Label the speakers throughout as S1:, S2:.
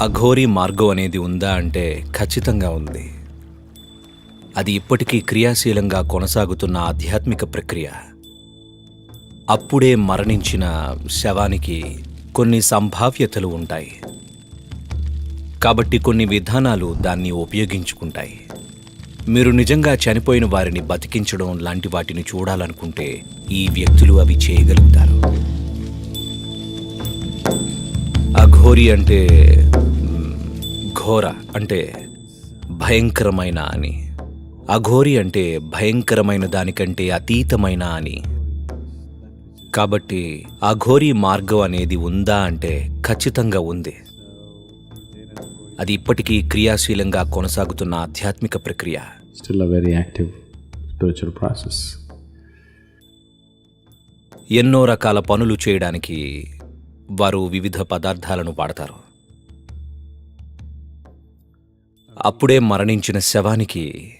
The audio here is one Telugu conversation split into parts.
S1: అఘోరీ మార్గం అనేది ఉందా అంటే ఖచ్చితంగా ఉంది. అది ఇప్పటికీ క్రియాశీలంగా కొనసాగుతున్న ఆధ్యాత్మిక ప్రక్రియ. అప్పుడే మరణించిన శవానికి కొన్ని సంభావ్యతలు ఉంటాయి. కాబట్టి కొన్ని విధానాలు దాన్ని ఉపయోగించుకుంటాయి. మీరు నిజంగా చనిపోయిన వారిని బతికించడం లాంటి వాటిని చూడాలనుకుంటే ఈ వ్యక్తులు అవి చేయగలుగుతారు. అఘోరి అంటే ఘోర అంటే భయంకరమైన అని. అఘోరి అంటే భయంకరమైన దానికంటే అతీతమైన అని. కాబట్టి అఘోరి మార్గం అనేది ఉందా అంటే ఖచ్చితంగా ఉంది. అది ఇప్పటికీ క్రియాశీలంగా కొనసాగుతున్న ఆధ్యాత్మిక ప్రక్రియ.
S2: A very active spiritual process.
S1: ఎన్నో రకాల పనులు చేయడానికి వారు వివిధ పదార్థాలను వాడతారు. అప్పుడే మరణించిన శవానికి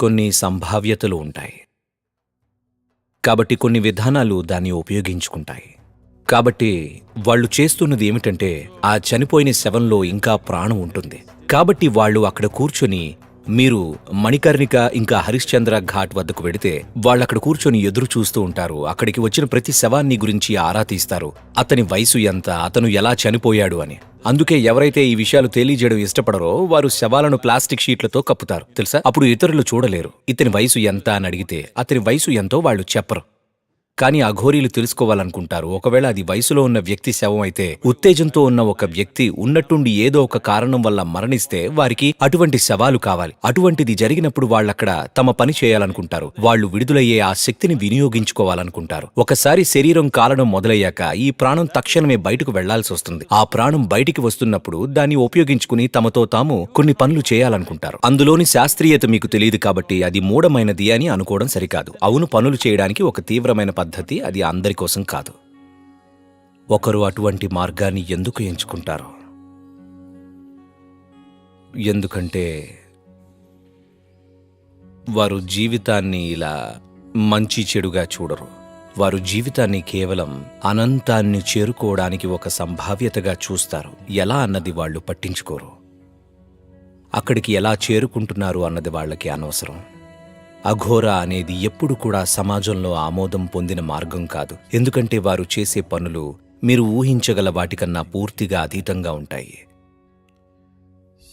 S1: కొన్ని సంభావ్యతలు ఉంటాయి. కాబట్టి కొన్ని విధానాలు దాన్ని ఉపయోగించుకుంటాయి. కాబట్టి వాళ్ళు చేస్తున్నది ఏమిటంటే ఆ చనిపోయిన శవంలో ఇంకా ప్రాణం ఉంటుంది. కాబట్టి వాళ్ళు అక్కడ కూర్చొని మీరు మణికర్ణిక ఇంకా హరిశ్చంద్ర ఘాట్ వద్దకు వెడితే వాళ్ళు అక్కడ కూర్చొని ఎదురు చూస్తూ ఉంటారు. అక్కడికి వచ్చిన ప్రతి శవాన్ని గురించి ఆరా తీస్తారు. అతని వయసు ఎంత అతను ఎలా చనిపోయాడు అని. అందుకే ఎవరైతే ఈ విషయాలు తెలియజేయడం ఇష్టపడరో వారు శవాలను ప్లాస్టిక్ షీట్లతో కప్పుతారు. తెలుసా? అప్పుడు ఇతరులు చూడలేరు. ఇతని వయసు ఎంత అని అడిగితే అతని వయసు ఎంతో వాళ్ళు చెప్పరు. కానీ అఘోరీలు తెలుసుకోవాలనుకుంటారు. ఒకవేళ అది వయసులో ఉన్న వ్యక్తి శవం అయితే ఉత్తేజంతో ఉన్న ఒక వ్యక్తి ఉన్నట్టుండి ఏదో ఒక కారణం వల్ల మరణిస్తే వారికి అటువంటి శవాలు కావాలి. అటువంటిది జరిగినప్పుడు వాళ్ళక్కడ తమ పని చేయాలనుకుంటారు. వాళ్ళు విడుదలయ్యే ఆ శక్తిని వినియోగించుకోవాలనుకుంటారు. ఒకసారి శరీరం కాలడం మొదలయ్యాక ఈ ప్రాణం తక్షణమే బయటకు వెళ్ళాల్సి వస్తుంది. ఆ ప్రాణం బయటికి వస్తున్నప్పుడు దాన్ని ఉపయోగించుకుని తమతో తాము కొన్ని పనులు చేయాలనుకుంటారు. అందులోని శాస్త్రీయత మీకు తెలియదు కాబట్టి అది మూఢమైనది అని అనుకోవడం సరికాదు. అవును పనులు చేయడానికి ఒక తీవ్రమైన పద్ధతి పద్ధతి అది అందరి కోసం కాదు. ఒకరు అటువంటి మార్గాన్ని ఎందుకు ఎంచుకుంటారు? ఎందుకంటే వారు జీవితాన్ని ఇలా మంచి చెడుగా చూడరు. వారు జీవితాన్ని కేవలం అనంతాన్ని చేరుకోవడానికి ఒక సంభావ్యతగా చూస్తారు. ఎలా అన్నది వాళ్ళు పట్టించుకోరు. అక్కడికి ఎలా చేరుకుంటున్నారు అన్నది వాళ్ళకి అనవసరం. అఘోర అనేది ఎప్పుడు కూడా సమాజంలో ఆమోదం పొందిన మార్గం కాదు. ఎందుకంటే వారు చేసే పనులు మీరు ఊహించగల వాటికన్నా పూర్తిగా అతీతంగా ఉంటాయి.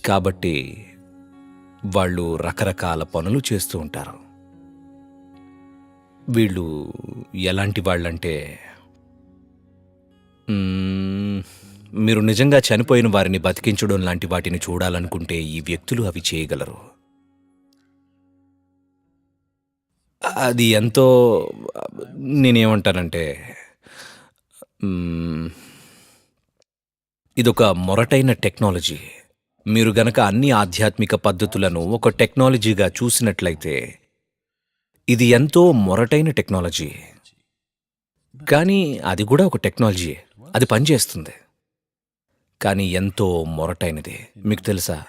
S1: కాబట్టి వాళ్ళు రకరకాల పనులు చేస్తూ ఉంటారు. వీళ్ళు ఎలాంటి వాళ్ళంటే మీరు నిజంగా చనిపోయిన వారిని బతికించడం లాంటి వాటిని చూడాలనుకుంటే ఈ వ్యక్తులు అవి చేయగలరు. అది ఎంతో నేనేమంటానంటే ఇదొక మొరటైన టెక్నాలజీ. మీరు గనక అన్ని ఆధ్యాత్మిక పద్ధతులను ఒక టెక్నాలజీగా చూసినట్లయితే ఇది ఎంతో మొరటైన టెక్నాలజీ. కానీ అది కూడా ఒక టెక్నాలజీ అది పనిచేస్తుంది. కానీ ఎంతో మొరటైనది. మీకు తెలుసా?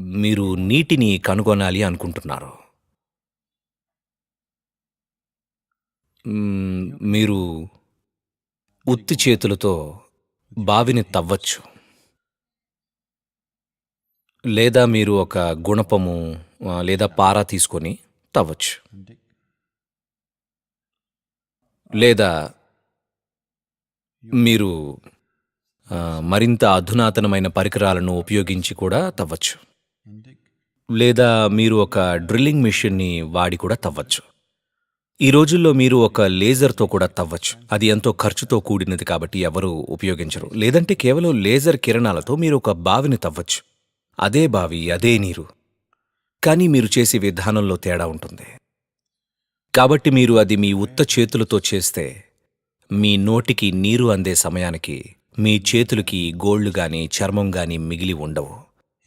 S1: మీరు నీటిని కనుగొనాలి అనుకుంటున్నారు. మీరు ఉత్తి చేతులతో బావిని తవ్వచ్చు. లేదా మీరు ఒక గుణపము లేదా పార తీసుకొని తవ్వచ్చు. లేదా మీరు మరింత అధునాతనమైన పరికరాలను ఉపయోగించి కూడా తవ్వచ్చు. లేదా మీరు ఒక డ్రిల్లింగ్ మిషన్ని వాడి కూడా తవ్వచ్చు. ఈ రోజుల్లో మీరు ఒక లేజర్తో కూడా తవ్వచ్చు. అది ఎంతో ఖర్చుతో కూడినది కాబట్టి ఎవరు ఉపయోగించరు. లేదంటే కేవలం లేజర్ కిరణాలతో మీరు ఒక బావిని తవ్వచ్చు. అదే బావి అదే నీరు. కానీ మీరు చేసే విధానంలో తేడా ఉంటుంది. కాబట్టి మీరు అది మీ ఉత్త చేతులతో చేస్తే మీ నోటికి నీరు అందే సమయానికి మీ చేతులకి గోళ్ళు గాని చర్మం గాని మిగిలి ఉండవు.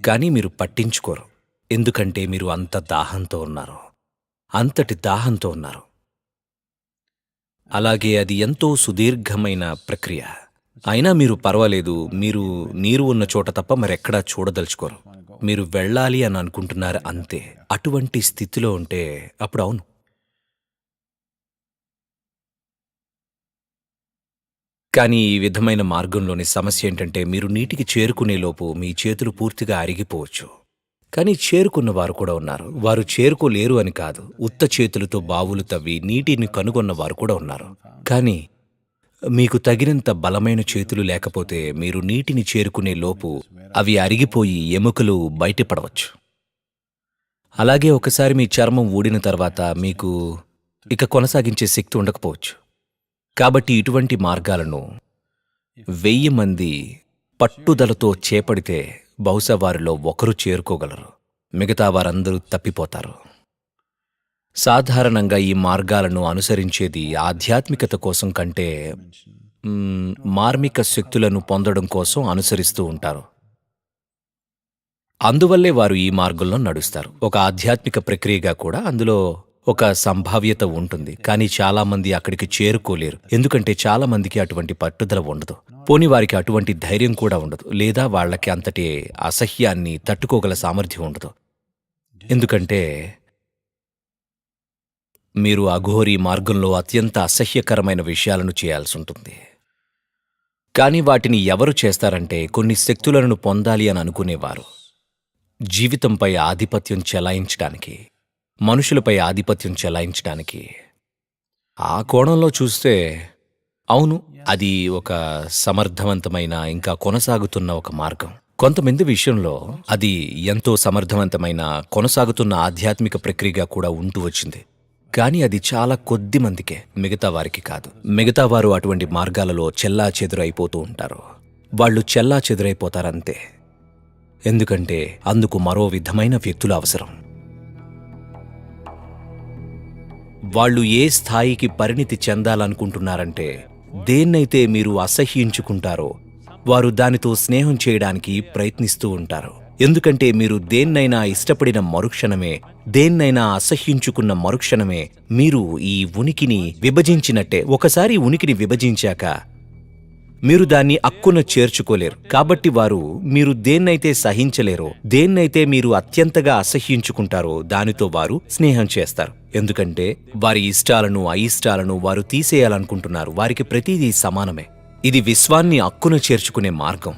S1: కానీ మీరు పట్టించుకోరు. ఎందుకంటే మీరు అంత దాహంతో ఉన్నారు. అంతటి దాహంతో ఉన్నారు. అలాగే అది ఎంతో సుదీర్ఘమైన ప్రక్రియ. అయినా మీరు పర్వాలేదు మీరు నీరు ఉన్న చోట తప్ప మరెక్కడా చూడదలుచుకోరు. మీరు వెళ్ళాలి అని అనుకుంటున్నారు అంతే. అటువంటి స్థితిలో ఉంటే అప్పుడు అవును. కానీ ఈ విధమైన మార్గంలోని సమస్య ఏంటంటే మీరు నీటికి చేరుకునేలోపు మీ చేతులు పూర్తిగా అరిగిపోవచ్చు. కానీ చేరుకున్నవారు కూడా ఉన్నారు. వారు చేరుకోలేరు అని కాదు. ఉత్త చేతులతో బావులు తవ్వి నీటిని కనుగొన్నవారు కూడా ఉన్నారు. కానీ మీకు తగినంత బలమైన చేతులు లేకపోతే మీరు నీటిని చేరుకునే లోపు అవి అరిగిపోయి ఎముకలు బయటపడవచ్చు. అలాగే ఒకసారి మీ చర్మం ఊడిన తర్వాత మీకు ఇక కొనసాగించే శక్తి ఉండకపోవచ్చు. కాబట్టి ఇటువంటి మార్గాలను వెయ్యి మంది పట్టుదలతో చేపడితే బహుశా వారిలో ఒకరు చేరుకోగలరు. మిగతా వారందరూ తప్పిపోతారు. సాధారణంగా ఈ మార్గాలను అనుసరించేది ఆధ్యాత్మికత కోసం కంటే మార్మిక శక్తులను పొందడం కోసం అనుసరిస్తూ ఉంటారు. అందువల్లే వారు ఈ మార్గంలో నడుస్తారు. ఒక ఆధ్యాత్మిక ప్రక్రియగా కూడా అందులో ఒక సంభావ్యత ఉంటుంది. కానీ చాలా మంది అక్కడికి చేరుకోలేరు. ఎందుకంటే చాలా మందికి అటువంటి పట్టుదల ఉండదు. పోని వారికి అటువంటి ధైర్యం కూడా ఉండదు. లేదా వాళ్ళకి అంతటి అసహ్యాన్ని తట్టుకోగల సామర్థ్యం ఉండదు. ఎందుకంటే మీరు అఘోరీ మార్గంలో అత్యంత అసహ్యకరమైన విషయాలను చేయాల్సి ఉంటుంది. కానీ వాటిని ఎవరు చేస్తారంటే కొన్ని శక్తులను పొందాలి అని అనుకునేవారు. జీవితంపై ఆధిపత్యం చెలాయించడానికి మనుషులపై ఆధిపత్యం చెలాయించడానికి. ఆ కోణంలో చూస్తే అవును అది ఒక సమర్థవంతమైన ఇంకా కొనసాగుతున్న ఒక మార్గం. కొంతమంది విషయంలో అది ఎంతో సమర్థవంతమైన కొనసాగుతున్న ఆధ్యాత్మిక ప్రక్రియగా కూడా ఉంటూ వచ్చింది. కానీ అది చాలా కొద్ది మందికే మిగతా వారికి కాదు. మిగతా వారు అటువంటి మార్గాలలో చెల్లా చెదురైపోతూ ఉంటారు. వాళ్ళు చెల్లా చెదురైపోతారంతే. ఎందుకంటే అందుకు మరో విధమైన వ్యక్తులు అవసరం. వాళ్ళు ఏ స్థాయికి పరిణితి చెందాలనుకుంటున్నారంటే దేన్నైతే మీరు అసహ్యించుకుంటారో వారు దానితో స్నేహం చేయడానికి ప్రయత్నిస్తూ ఉంటారు. ఎందుకంటే మీరు దేన్నైనా ఇష్టపడిన మరుక్షణమే దేన్నైనా అసహ్యించుకున్న మరుక్షణమే మీరు ఈ ఉనికిని విభజించినట్టే. ఒకసారి ఉనికిని విభజించాక మీరు దాన్ని అక్కున చేర్చుకోలేరు. కాబట్టి వారు మీరు దేన్నైతే సహించలేరో దేన్నైతే మీరు అత్యంతగా అసహ్యించుకుంటారో దానితో వారు స్నేహం చేస్తారు. ఎందుకంటే వారి ఇష్టాలను అయిష్టాలను వారు తీసేయాలనుకుంటున్నారు. వారికి ప్రతిదీ సమానమే. ఇది విశ్వాన్ని అక్కున చేర్చుకునే మార్గం.